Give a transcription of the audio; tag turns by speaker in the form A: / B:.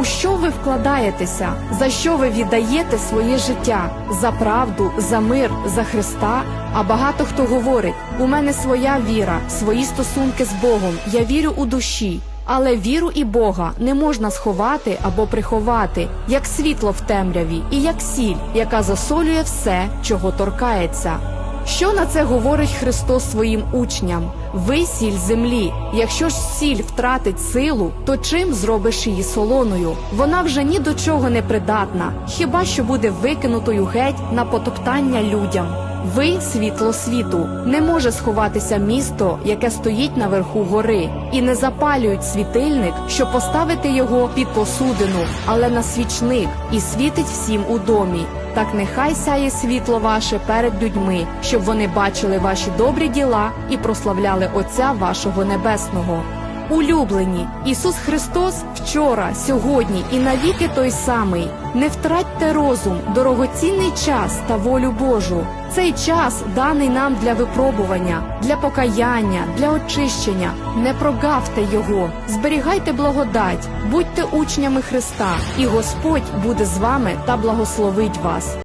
A: У що ви вкладаєтеся? За що ви віддаєте своє життя? За правду, за мир, за Христа? А багато хто говорить: у мене своя віра, свої стосунки з Богом, я вірю у душі. Але віру і Бога не можна сховати або приховати, як світло в темряві, і як сіль, яка засолює все, чого торкається. Що на це говорить Христос своїм учням? Ви сіль землі. Якщо ж сіль втратить силу, то чим зробиш її солоною? Вона вже ні до чого не придатна, хіба що буде викинутою геть на потоптання людям. Ви світло світу. Не може сховатися місто, яке стоїть наверху гори, і не запалюють світильник, щоб поставити його під посудину, але на свічник і світить всім у домі. Так нехай сяє світло ваше перед людьми, щоб вони бачили ваші добрі діла і прославляли Отця вашого Небесного. Улюблені, Ісус Христос вчора, сьогодні і навіки той самий. Не втратьте розум, дорогоцінний час та волю Божу. Цей час даний нам для випробування, для покаяння, для очищення. Не прогавте його, зберігайте благодать, будьте учнями Христа, і Господь буде з вами та благословить вас.